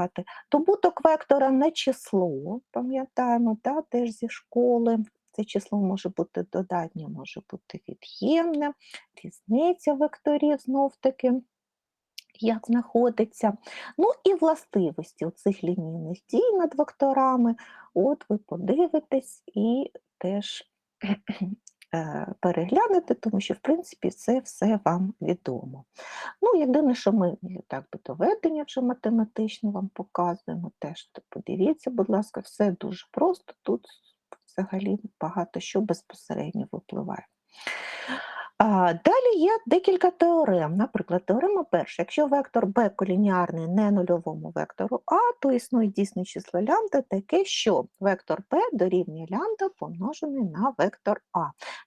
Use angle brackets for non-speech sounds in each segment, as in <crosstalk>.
запам'ятати. Добуток вектора на число, пам'ятаємо, та, теж зі школи. Це число може бути додатнє, може бути від'ємне, різниця векторів знов-таки, як знаходиться. Ну і властивості цих лінійних дій над векторами. От ви подивитесь і теж переглянете, тому що, в принципі, це все вам відомо. Ну, єдине, що ми так би доведення вже математично вам показуємо, теж подивіться, будь ласка, все дуже просто. Тут взагалі багато що безпосередньо випливає. Далі є декілька теорем. Наприклад, теорема перша. Якщо вектор b колініарний не нульовому вектору А, то існує дійсне число лямбда таке, що вектор b дорівнює лямбда помножений на вектор А.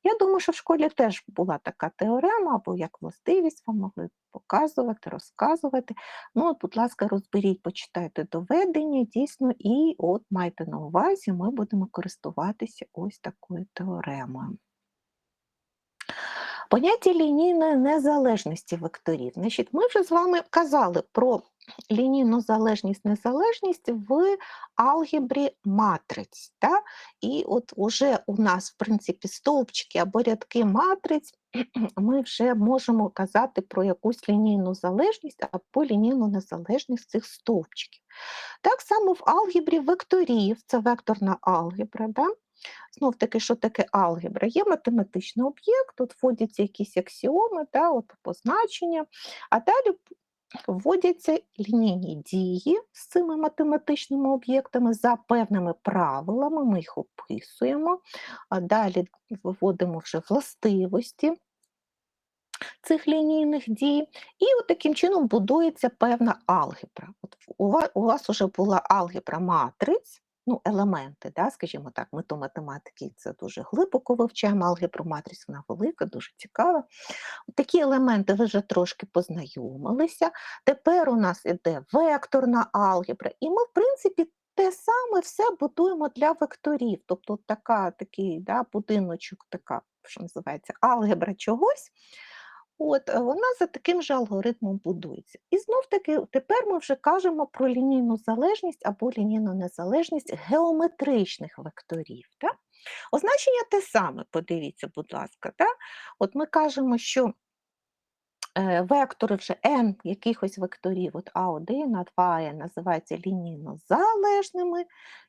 Я думаю, що в школі теж була така теорема, або як властивість вам могли показувати, розказувати. Ну, от, будь ласка, розберіть, почитайте доведення, дійсно, і от майте на увазі, ми будемо користуватися ось такою теоремою. Поняття лінійної незалежності векторів. Значить, Ми вже з вами казали про лінійну залежність, незалежність в алгебрі матриць. Та? І от уже у нас, в принципі, стовпчики або рядки матриць, <clears throat> ми вже можемо казати про якусь лінійну залежність або лінійну незалежність цих стовпчиків. Так само в алгебрі векторів, це векторна алгебра. Да? Знов таки, що таке алгебра? Є математичний об'єкт, тут вводяться якісь аксіоми, да, от позначення, а далі вводяться лінійні дії з цими математичними об'єктами за певними правилами, ми їх описуємо, а далі виводимо вже властивості. Цих лінійних дій, і от таким чином будується певна алгебра. От У вас у вас вже була алгебра матриць, ну, елементи, да, скажімо так, ми то математики це дуже глибоко вивчаємо, алгебру матриць, вона велика, дуже цікава. Такі елементи ви вже трошки познайомилися. Тепер у нас іде векторна алгебра, і ми, в принципі, те саме все будуємо для векторів. Тобто така, такий да, будиночок, така, що називається, алгебра чогось. От е, вона за таким же алгоритмом будується. І знов таки тепер ми вже кажемо про лінійну залежність або лінійну незалежність геометричних векторів. Так? Означення те саме, подивіться, будь ласка. Так? От ми кажемо, що вектори вже n якихось векторів, от А1, А2n називаються лінійно залежними.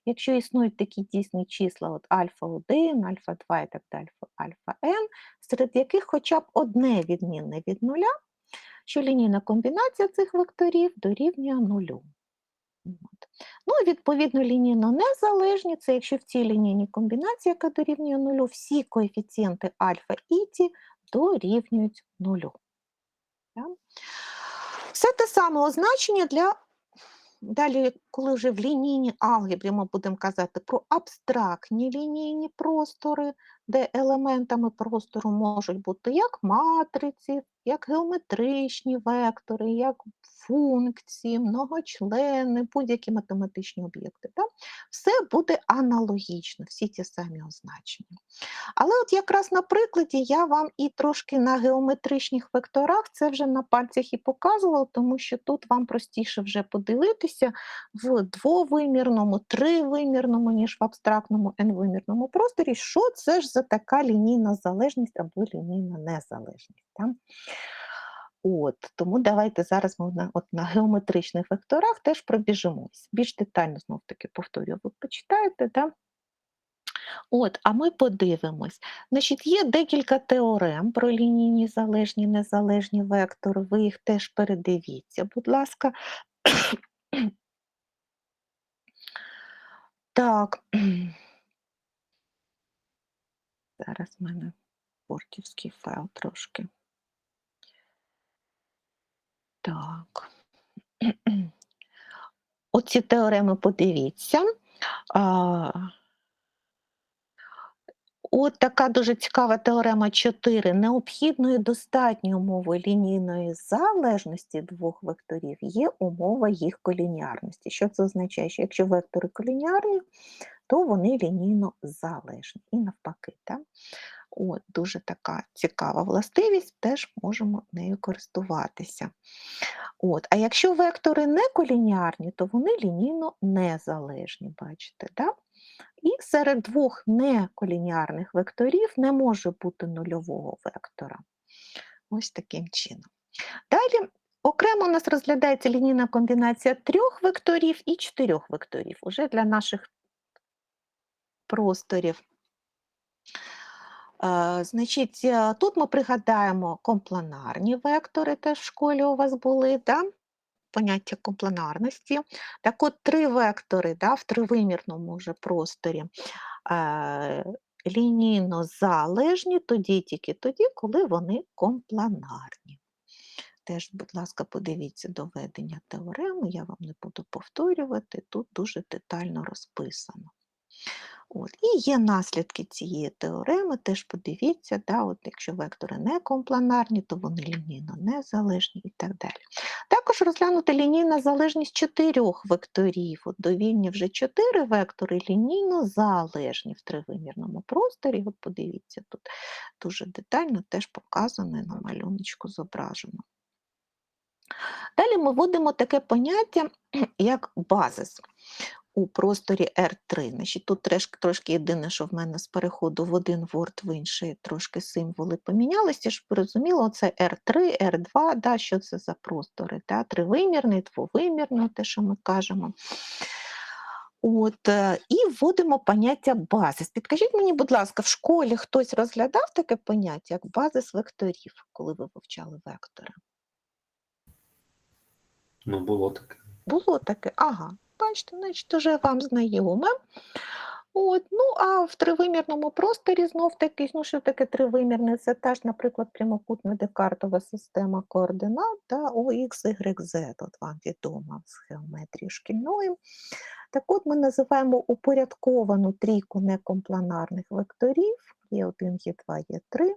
Якщо існують такі дійсні числа, от альфа-1, альфа-2 і так далі, альфа-n, серед яких хоча б одне відмінне від нуля, що лінійна комбінація цих векторів дорівнює нулю. От. Ну відповідно лінійно незалежні, це якщо в цій лінійній комбінації, яка дорівнює нулю, всі коефіцієнти альфа і ті дорівнюють нулю. Все те саме означення для далі, коли вже в лінійній алгебрі ми будемо казати про абстрактні лінійні простори, де елементами простору можуть бути як матриці, як геометричні вектори, як функції, многочлени, будь-які математичні об'єкти. Все буде аналогічно, всі ті самі означення. Але от якраз на прикладі я вам і трошки на геометричних векторах це вже на пальцях і показувала, тому що тут вам простіше вже подивитися в двовимірному, тривимірному, ніж в абстрактному n-вимірному просторі, що це ж за така лінійна залежність або лінійна незалежність. Так? От, Тому давайте зараз ми на от, на геометричних векторах теж пробіжимось. Більш детально, знов таки, повторюю, ви почитаєте. Да? От, А ми подивимось. Значить, Є декілька теорем про лінійні залежні, незалежні вектори, ви їх теж передивіться, будь ласка. Так. Зараз в мене портівський файл трошки. Так. <clears throat> Оці теореми подивіться. От така дуже цікава теорема 4. Необхідною достатньою умовою лінійної залежності двох векторів є умова їх колініарності. Що це означає? Що якщо вектори колініарні, то вони лінійно залежні і навпаки. Так? От, дуже така цікава властивість, теж можемо нею користуватися. От. А якщо вектори не колініарні, то вони лінійно незалежні, бачите, да? І серед двох неколініарних векторів не може бути нульового вектора. Ось таким чином. Далі окремо у нас розглядається лінійна комбінація трьох векторів і чотирьох векторів. Уже для наших просторів. Значить, е, тут ми пригадаємо компланарні вектори, теж в школі у вас були, да? поняття компланарності. Так от три вектори да, в тривимірному вже просторі лінійно залежні тоді тільки тоді, коли вони компланарні. Теж, будь ласка, подивіться доведення теореми, я вам не буду повторювати, тут дуже детально розписано. От. І є наслідки цієї теореми, теж подивіться, да, от якщо вектори не компланарні, то вони лінійно незалежні і так далі. Також розглянути лінійна залежність чотирьох векторів. От довільні вже чотири вектори лінійно залежні в тривимірному просторі. От подивіться, тут дуже детально теж показано і на малюночку зображено. Далі ми вводимо таке поняття, як базис у просторі R3. Значить, Тут трошки, трошки єдине, що в мене з переходу в один Word в інший трошки символи помінялися, щоб ви розуміли, це R3, R2, да, що це за простори? Да? Тривимірний, двовимірний, те, що ми кажемо. От, е, І вводимо поняття базис. Підкажіть мені, будь ласка, в школі хтось розглядав таке поняття, як базис векторів, коли ви вивчали вектори? Ну, було таке. Було таке? Ага, бачите, значить, вже вам знайоме. От, ну, а в тривимірному просторі знов таки, ну що таке тривимірне? Це теж, наприклад, прямокутна декартова система координат та OX, Y, Z, от вам відома з геометрії шкільної. Так от ми називаємо упорядковану трійку некомпланарних векторів, Є1, Є2, Є3.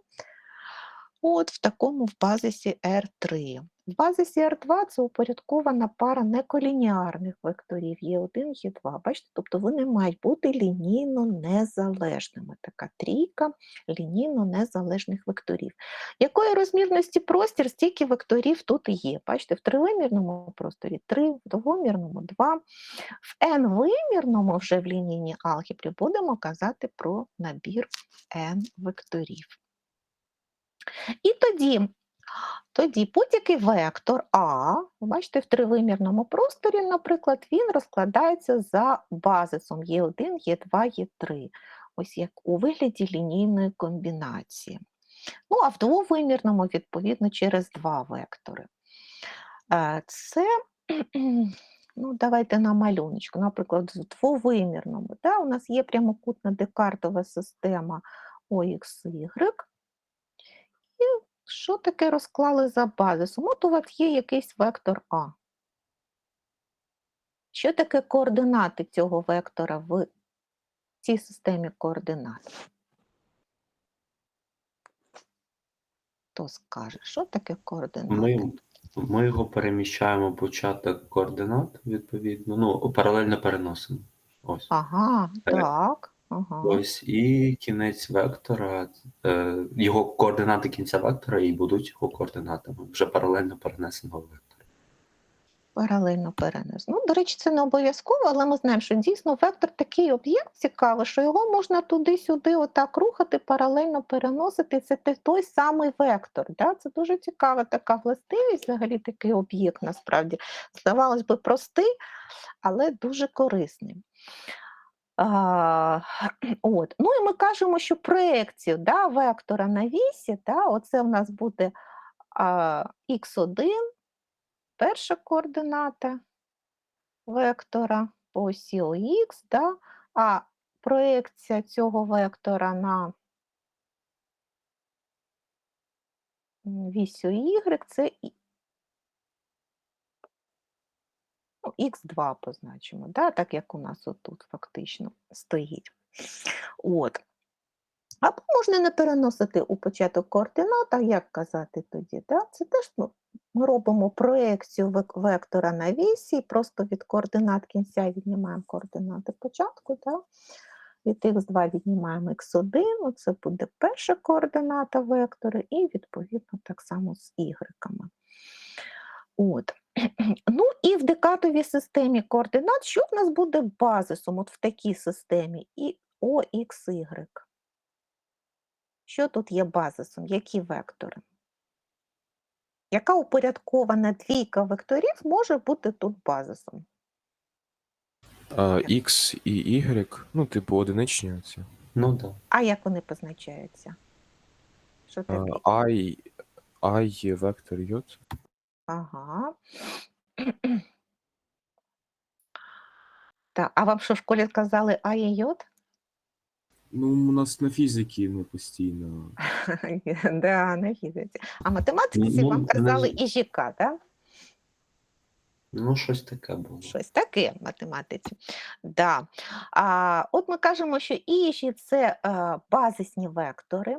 От в такому в базисі R3. В базисі R2 це упорядкована пара неколініарних векторів Є1, Є2. Бачите, тобто вони мають бути лінійно незалежними. Така трійка лінійно незалежних векторів. Якої розмірності простір, стільки векторів тут є. Бачите, в тривимірному просторі 3, в двомірному 2. В n-вимірному вже в лінійній алгебрі будемо казати про набір n векторів. І тоді, тоді будь-який вектор А, бачите, в тривимірному просторі, наприклад, він розкладається за базисом Е1, Е2, Е3, ось як у вигляді лінійної комбінації. Ну, а в двовимірному, відповідно, через два вектори. Е, Це, <clears throat> ну, давайте на малюночку, наприклад, в двовимірному. Да, у нас є прямокутна декартова система OXY, що таке розклали за базисом? От у вас є якийсь вектор А. Що таке координати цього вектора в цій системі координат? Хто скаже, що таке координати? Ми, ми його переміщаємо початок координат, відповідно. Ну, паралельно переносимо. Ось. Ага, Е, так. Ага. Ось. І кінець вектора, е, його координати кінця вектора і будуть його координатами вже паралельно перенесеного вектора. Паралельно перенес. Ну, до речі, це не обов'язково, але ми знаємо, що дійсно вектор такий об'єкт цікавий, що його можна туди-сюди отак рухати, паралельно переносити. Це той самий вектор. Да? Це дуже цікава така властивість, взагалі такий об'єкт насправді. Здавалось би, простий, але дуже корисний. <clears throat> От. Ну і ми кажемо, що проекцію да, вектора на вісі, да, оце в нас буде а, х1, перша координата вектора по осі ОХ, да, а проекція цього вектора на вісю Y це і- ну, х2 позначимо, да, так як у нас отут фактично стоїть. От. Або можна не переносити у початок координат, а як казати тоді? Да? Це теж ну, ми робимо проекцію вектора на вісі, просто від координат кінця віднімаємо координати початку, да? від х2 віднімаємо х1, оце буде перша координата вектора, і відповідно так само з ігреками. От. <clears throat> Ну і в декатовій системі координат, що в нас буде базисом от в такій системі? І OXY. Що тут є базисом? Які вектори? Яка упорядкована двійка векторів може бути тут базисом? А, X і Y, ну, типу, одиничні оці. Ну так. А як вони позначаються? Що А, таке? I, I є вектор J. Ага. Так, а вам що в школі сказали А і йод? Ну, у нас на фізики ми постійно. <laughs> Да, на фізиці. А математиці Ну, вам не казали і ЖК, так? Ну, щось таке було. Щось таке в математиці. Да. А, от ми кажемо, що іжі це е, базисні вектори.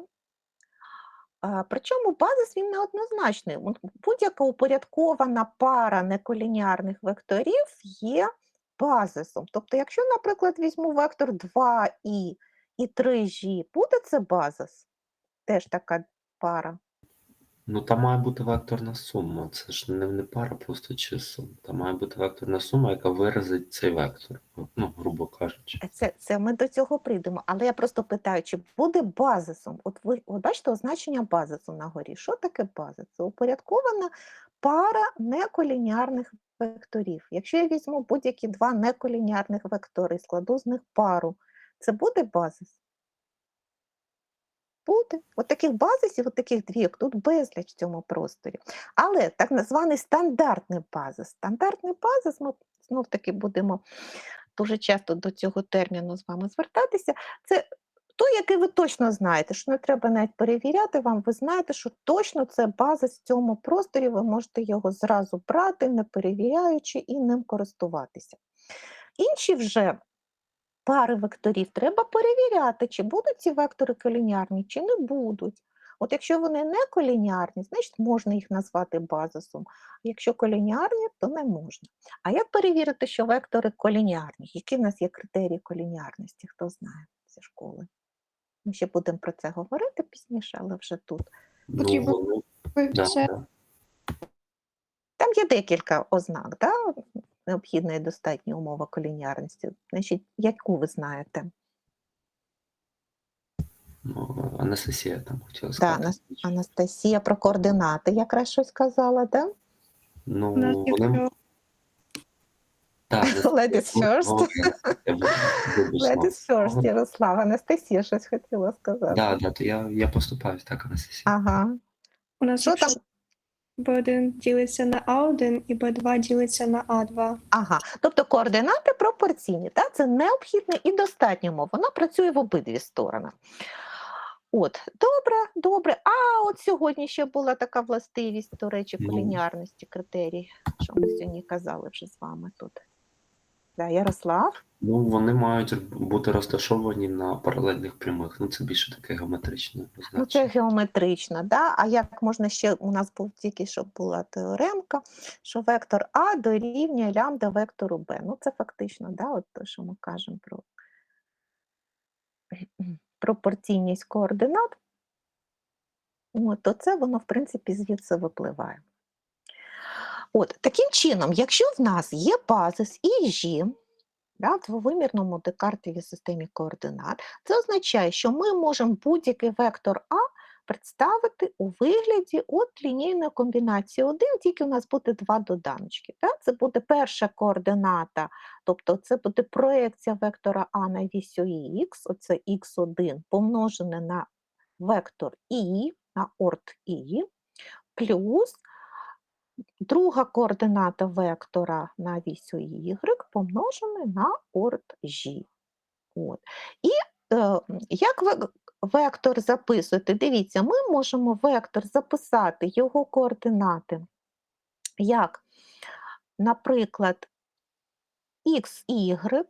Причому базис він неоднозначний. Будь-яка упорядкована пара неколініарних векторів є базисом. Тобто, якщо, наприклад, візьму вектор 2і і 3g, буде це базис? Теж така пара. Ну, там має бути векторна сума. Це ж не, не пара просто чисел. Там має бути векторна сума, яка виразить цей вектор. Ну, грубо кажучи. Е, Це, це ми до цього прийдемо. Але я просто питаю, чи буде базисом? От ви, ви бачите означення базису на горі. Що таке базис? Це упорядкована пара неколініарних векторів. Якщо я візьму будь-які два неколініарних вектори і складу з них пару, це буде базис? Буде. От таких базисів, от таких двійок, тут безліч в цьому просторі. Але так званий стандартний базис. Стандартний базис, ми знов таки будемо дуже часто до цього терміну з вами звертатися. Це той, який ви точно знаєте, що не треба навіть перевіряти вам, ви знаєте, що точно це базис в цьому просторі, ви можете його зразу брати, не перевіряючи і ним користуватися. Інші вже пари векторів треба перевіряти, чи будуть ці вектори колініарні, чи не будуть. От якщо вони не колініарні, значить можна їх назвати базисом. А якщо колініарні, то не можна. А як перевірити, що вектори колініарні? Які в нас є критерії колініарності? Хто знає зі школи? Ми ще будемо про це говорити пізніше, але вже тут. Ну, Потрібно. Там є декілька ознак, да? Необхідна і достатня умова колініарності. Значить, яку ви знаєте? Ну, Анастасія там хотіла Да, сказати. Анас- Анастасія про координати якраз щось казала, да? Ну, вони... Так, <laughs> Ladies first. Ladies first, Ярослава. Анастасія щось хотіла сказати. Так, да, то я, я поступаю так, Анастасія. Ага. у нас Що там? B1 ділиться на А1 і Б2 ділиться на А2. Ага, тобто координати пропорційні, так? це необхідне і достатньо мов. Вона працює в обидві сторони. От, добре, добре. А от сьогодні ще була така властивість, до речі, по лінійності критерій, що ми сьогодні казали вже з вами тут. Да, Ярослав, Ну, вони мають бути розташовані на паралельних прямих. Ну, це більше таке геометричне ну це геометрично, да? а як можна ще, у нас був тільки що була теоремка, що вектор А дорівнює лямбда вектору Б. Ну це фактично, да, от те, що ми кажемо про <clears throat> пропорційність координат, от, то це воно, в принципі, звідси випливає. От, таким чином, якщо в нас є базис і Ж, да, в двовимірному декартовій системі координат, це означає, що ми можемо будь-який вектор А представити у вигляді от лінійної комбінації 1, тільки у нас буде два доданочки. Так? Це буде перша координата, тобто це буде проекція вектора А на вісю х, оце х1 помножене на вектор І, на орт І, плюс друга координата вектора на вісю y помножене на орт g. От. І е, як ви вектор записуєте? Дивіться, ми можемо вектор записати його координати як, наприклад, xy,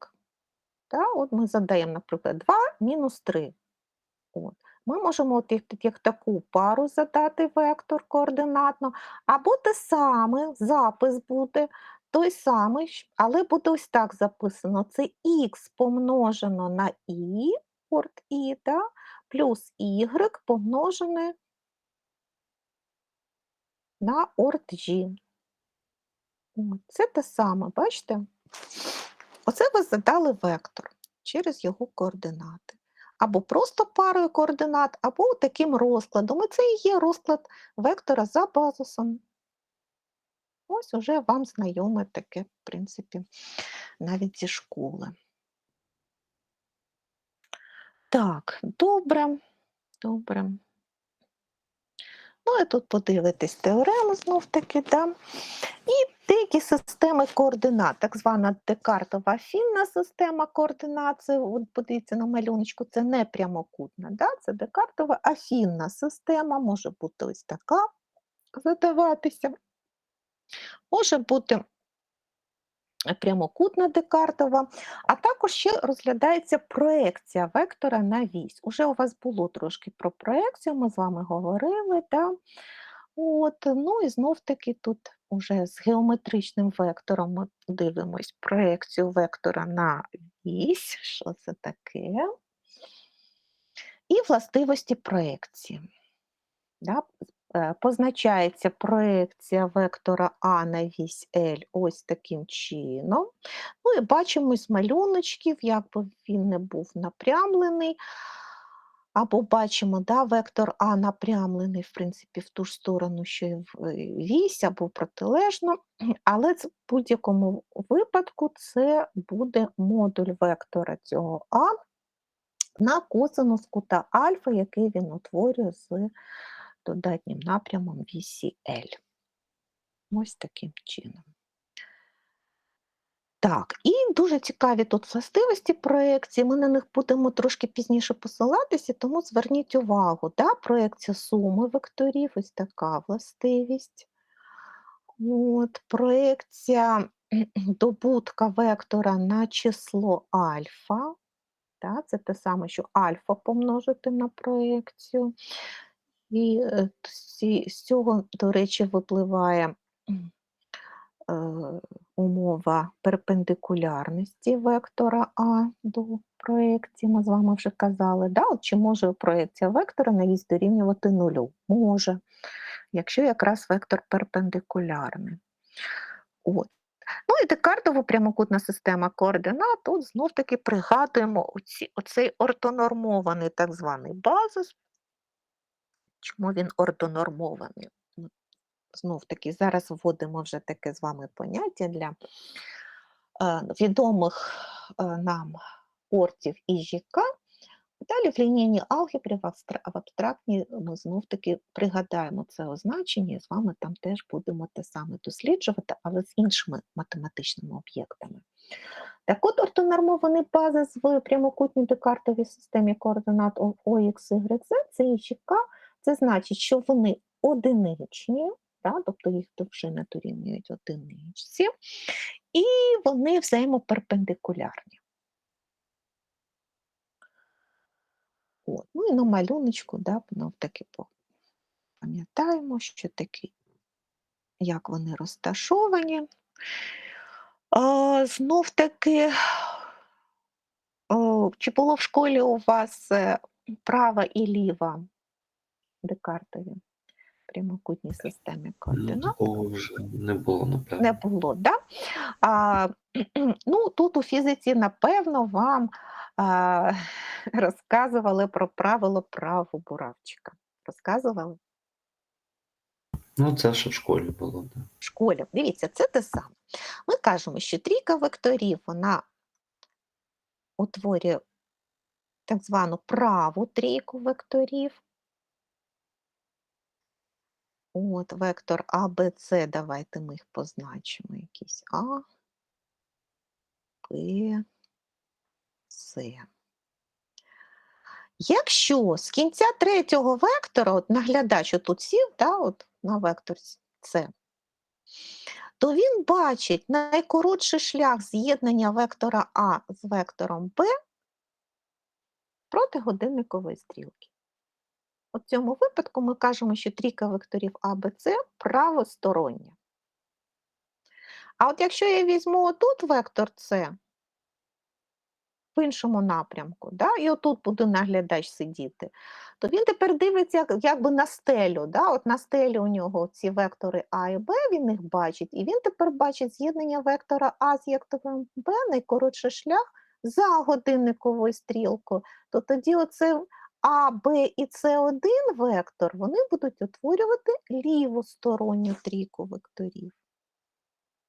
та, от ми задаємо, наприклад, 2 мінус 3. От. Ми можемо як, таку пару задати вектор координатно, або те саме запис буде той самий, але буде ось так записано: це х помножено на і, орд і, да, плюс y помножене на орд g. Це те саме, бачите? Оце ви задали вектор через його координати. Або просто парою координат, або таким розкладом. І це і є розклад вектора за базисом. Ось уже вам знайоме таке, в принципі, навіть зі школи. Так, добре, добре. Ну, і тут подивитись теорему знов таки, да? І деякі системи координат, так звана декартова фінна система координат, це, от подивіться на малюночку, це не прямокутна, да? це декартова афінна система, може бути ось така задаватися. Може бути прямокутна декартова, а також ще розглядається проекція вектора на вісь. Уже у вас було трошки про проекцію, ми з вами говорили. Да? От, ну і знов таки тут уже з геометричним вектором ми дивимось проекцію вектора на вісь. Що це таке? І властивості проекції. Да? Е, Позначається проекція вектора А на вісь L ось таким чином. Ну і бачимо з малюночків, як би він не був напрямлений. Або бачимо, да, вектор А напрямлений, в принципі, в ту ж сторону, що і в- е, вісь, або протилежно. <clears throat> Але в будь-якому випадку це буде модуль вектора цього А на косинус кута альфа, який він утворює з додатнім напрямом вісі L. Ось таким чином. Так, і дуже цікаві тут властивості проекції. Ми на них будемо трошки пізніше посилатися, тому зверніть увагу, да? проекція суми векторів, ось така властивість. От, проекція <clears throat> добутка вектора на число альфа. Да? Це те саме, що альфа помножити на проекцію. І е, з цього, до речі, випливає е, умова перпендикулярності вектора А до проекції. Ми з вами вже казали. Да? От чи може проекція вектора на вісь дорівнювати нулю? Може, якщо якраз вектор перпендикулярний. От. Ну і декартова прямокутна система координат. Тут знов таки пригадуємо оці, оцей ортонормований так званий базис. Чому він ортонормований? Знов таки, зараз вводимо вже таке з вами поняття для е, відомих е, нам ортів і ЖК. Далі в лінійній алгебрі, в абстрактній ми знов таки пригадаємо це означення, і з вами там теж будемо те саме досліджувати, але з іншими математичними об'єктами. Так от ортонормований базис в прямокутній декартовій системі координат О, X, Y, Z, це і ЖК, це значить, що вони одиничні, да, тобто їх довжини дорівнюють одиничці, і вони взаємоперпендикулярні. От. Ну і на малюночку, да, знов таки пам'ятаємо, що такі, як вони розташовані. А, знов таки, о, чи було в школі у вас е, права і ліва декартові прямокутній системі Ну, такого вже не було, напевно. Не було, да? А, <clears throat> ну, тут у фізиці, напевно, вам а, <laughs> розказували про правило праву буравчика. Розказували Ну, це ще в школі було, так. в школі. Дивіться, це те саме. Ми кажемо, що трійка векторів вона утворює так звану праву трійку векторів. От, вектор А, Б, С, давайте ми їх позначимо. Якісь А, Б, С. Якщо з кінця третього вектора, от наглядач тут сів, да, от на вектор С, то він бачить найкоротший шлях з'єднання вектора А з вектором Б проти годинникової стрілки. У цьому випадку ми кажемо, що трійка векторів А, Б, С правостороння. А от якщо я візьму отут вектор С в іншому напрямку, да, і отут буде наглядач сидіти, то він тепер дивиться як, якби на стелю. Да? От на стелі у нього ці вектори А і Б, він їх бачить, і він тепер бачить з'єднання вектора А з вектором Б, найкоротший шлях за годинниковою стрілкою. То тоді оце А, Б і С1 вектор, вони будуть утворювати лівосторонню трійку векторів.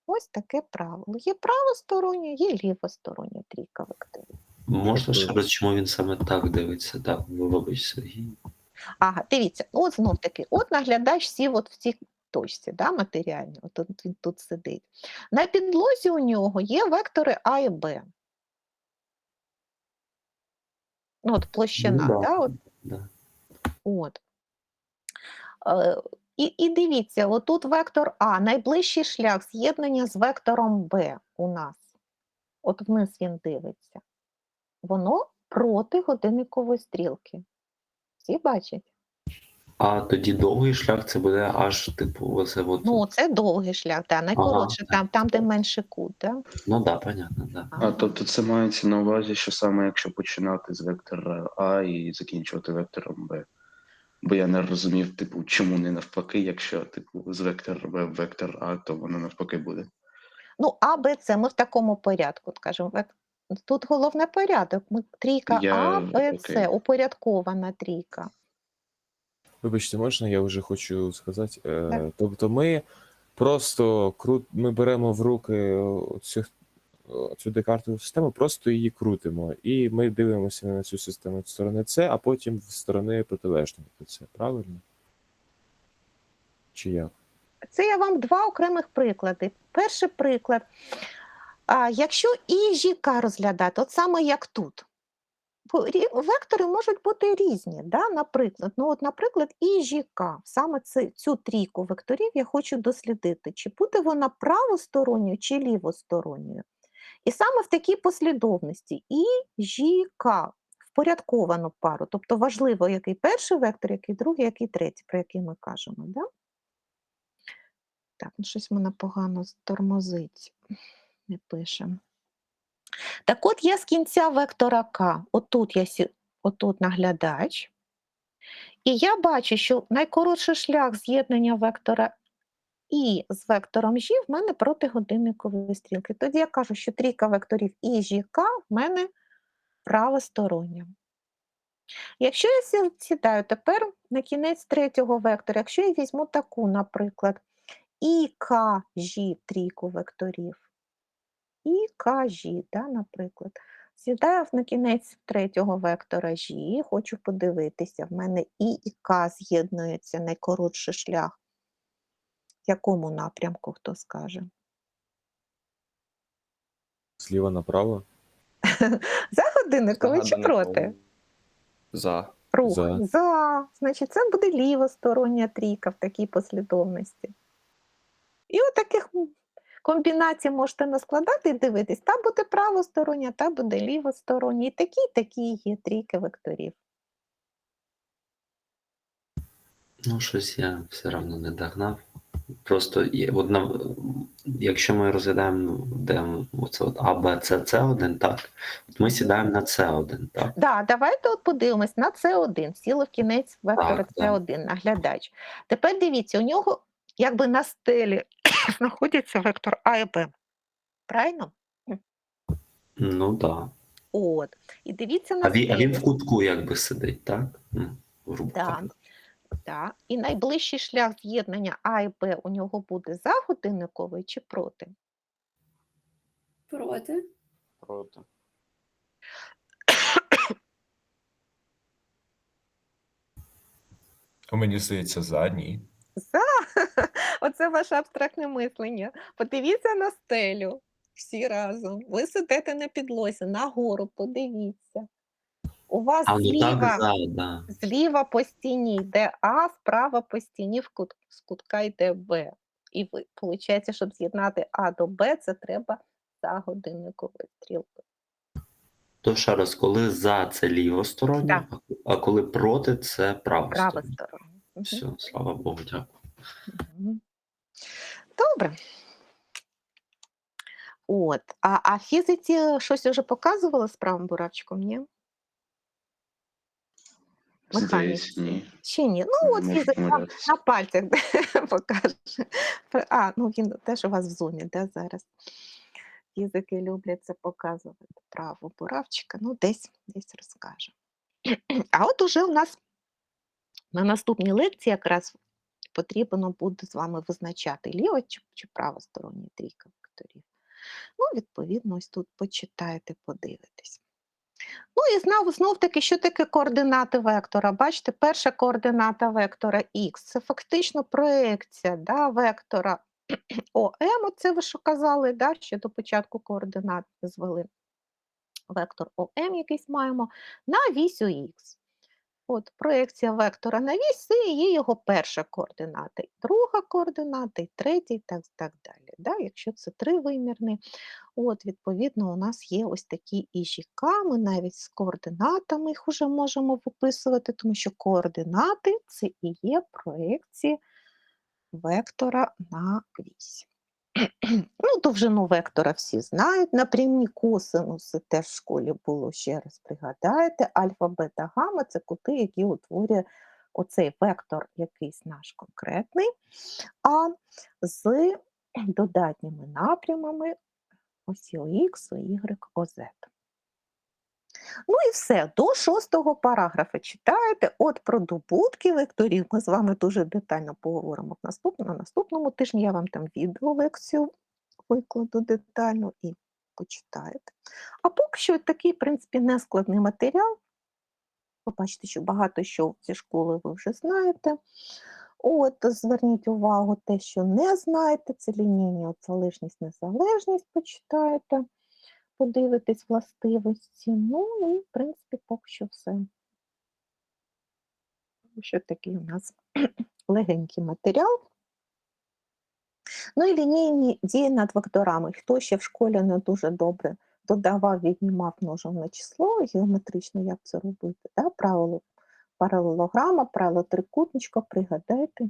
Ось таке правило. Є правостороння, є лівостороння трійка векторів. Можна ще раз, чому він саме так дивиться? Так, вибач, Сергій. Ага, дивіться, от знов таки, от наглядач сів от в цій точці, да, матеріальній, от він тут сидить. На підлозі у нього є вектори А і Б. Ну, от площина, Ну, да, от, Да. от. Е, і, і дивіться, отут вектор А, найближчий шлях з'єднання з вектором Б у нас. От вниз він дивиться. Воно проти годинникової стрілки. Всі бачать? А тоді довгий шлях це буде аж типу оце от. Ну, це довгий шлях, да, найкоротше, так. там, там, де менший кут. Да? Ну да, понятно, да. А тобто це мається на увазі, що саме якщо починати з вектора А і закінчувати вектором Б. Бо я не розумів, типу, чому не навпаки, якщо типу з вектора Б в вектор А, то воно навпаки буде. Ну, А, Б, С, ми в такому порядку, скажімо. век- Тут головне порядок. Ми, трійка Я- А, Б, С, окей. упорядкована трійка. Вибачте, можна, я вже хочу сказати. Е, Так. тобто ми просто крут... ми беремо в руки цю, цю декартову систему, просто її крутимо. І ми дивимося на цю систему з сторони С, а потім з сторони протилежної до С. Правильно? Чи як? Це я вам два окремих приклади. Перший приклад. А, якщо і ЖК розглядати, от саме як тут, вектори можуть бути різні. Да? Наприклад, ну от, наприклад, і ЖК, саме цю трійку векторів я хочу дослідити, чи буде вона правосторонньою чи лівосторонньою. І саме в такій послідовності і ЖК впорядковану пару. Тобто важливо, який перший вектор, який другий, який третій, про який ми кажемо. Да? Так, ну щось мене погано тормозить. Не пише. Так от я з кінця вектора К, отут я отут наглядач, і я бачу, що найкоротший шлях з'єднання вектора І з вектором Ж в мене проти годинникової стрілки. Тоді я кажу, що трійка векторів І, Ж, К в мене правостороння. Якщо я сі- сідаю тепер на кінець третього вектора, якщо я візьму таку, наприклад, і КЖ трійку векторів, і КЖ, да, наприклад. Сідаю на кінець третього вектора Ж, хочу подивитися, в мене І і К з'єднуються найкоротший шлях. В якому напрямку, хто скаже? Зліва направо? <laughs> За годинниковий чи проти? За. Рух. За. За. Значить, це буде лівостороння трійка в такій послідовності. І от комбінацій можете наскладати і дивитись. Та буде правостороння, та буде лівостороння. І такі, і такі є трійки векторів. Ну, щось я все одно не догнав. Просто є, от на, якщо ми розглядаємо, де оце от А, Б, С, С1, так, от ми сідаємо на С1, так. Да, давайте от подивимось на С1, сіли в кінець вектора Так, так. С1, наглядач. Тепер дивіться, у нього якби на стелі <coughs> знаходиться вектор А і Б. Правильно? Ну так. Да. От. І дивіться на А він, а він в кутку якби сидить, так? Грубо Да. кажучи. Так. І найближчий шлях з'єднання А і Б у нього буде за годинниковий чи проти? Проти. Проти. <coughs> А Мені здається, задній. За. <laughs> Оце ваше абстрактне мислення. Подивіться на стелю всі разом. Ви сидите на підлозі, нагору подивіться. У вас А ну зліва, так, да. зліва по стіні йде А, справа по стіні в кут, з кутка йде Б. І ви, виходить, щоб з'єднати А до Б, це треба за годинниковою стрілкою. То ще раз, коли за це лівостороння, Так. а коли проти це Права правостороння. сторона. Все, слава Богу, дякую. Добре. От. А, а фізиці щось уже показували з правим буравчиком, ні? Здається, ні. Чи ні? Ну, от Можу фізика помилятися. на пальцях <laughs> покаже. А, ну він теж у вас в зумі, да, зараз. Фізики люблять це показувати. Право буравчика, ну, десь, десь розкаже. <clears throat> А от уже у нас на наступній лекції якраз потрібно буде з вами визначати ліва чи, чи правостороння трійка векторів. Ну, відповідно, ось тут почитаєте, подивитесь. Ну і знов, знов таки, що таке координати вектора? Бачите, перша координата вектора х це фактично проекція да, вектора <clears throat> ОМ, це ви що казали, да, ще до початку координат звели вектор ОМ якийсь маємо, на вісь х. От проекція вектора на вісь це є його перша координата, і друга координата, і третя, і так, так далі. Да? Якщо це тривимірний, от, відповідно, у нас є ось такі іжіка, ми навіть з координатами їх вже можемо виписувати, тому що координати це і є проекції вектора на вісь. Ну, довжину вектора всі знають. Напрямні косинуси теж в школі було, ще раз пригадаєте. Альфа, бета, гамма це кути, які утворює оцей вектор якийсь наш конкретний, а з додатніми напрямами ось ОХ, Y, ОЗ. Ну і все, до шостого параграфа читаєте. От про добутки векторів ми з вами дуже детально поговоримо в наступному, на наступному тижні. Я вам там відеолекцію викладу детально і почитаєте. А поки що такий, в принципі, нескладний матеріал. Ви бачите, що багато що зі школи ви вже знаєте. От, зверніть увагу, те, що не знаєте, це лінійні залежність, незалежність почитаєте подивитись властивості. Ну і, в принципі, поки що все. Що такий у нас <clears throat> легенький матеріал. Ну і лінійні дії над векторами. Хто ще в школі не дуже добре додавав, віднімав, множив на число, геометрично як це робити? Да? Правило паралелограма, правило трикутничка, пригадайте,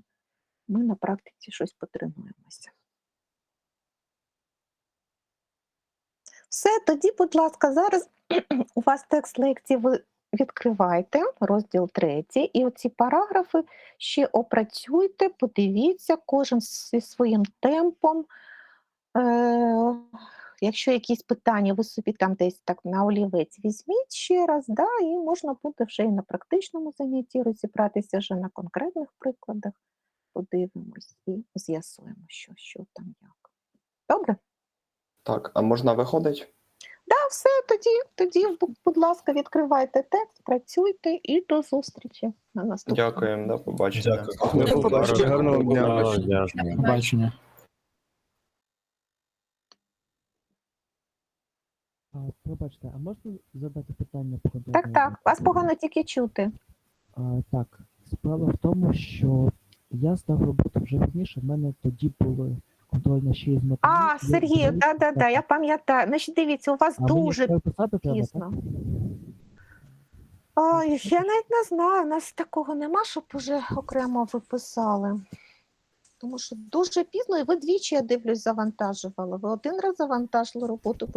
ми на практиці щось потренуємося. Все, тоді, будь ласка, зараз <clears throat> у вас текст лекції ви відкривайте, розділ третій, і оці параграфи ще опрацюйте, подивіться, кожен зі своїм темпом. Е, якщо якісь питання, ви собі там десь так на олівець візьміть ще раз, да, і можна буде вже і на практичному занятті розібратися вже на конкретних прикладах. Подивимось і з'ясуємо, що, що там як. Добре? Так, а можна виходить? Да, все, тоді, тоді, будь ласка, відкривайте текст, працюйте і до зустрічі на наступному. Дякуємо, до побачення. Дякую. До побачення, гарного дня. Бачення. А, пробачте, а можна задати питання по Так, так, вас погано тільки чути. А, так, справа в тому, що я здав роботу вже пізніше, в мене тоді були контрольна ще із А, Сергій, так, да, да, да, я пам'ятаю. Значить, дивіться, у вас А дуже пізно. Ой, я навіть не знаю, у нас такого нема, щоб уже окремо виписали. Тому що дуже пізно, і ви двічі, я дивлюсь, завантажували. Ви один раз завантажили роботу,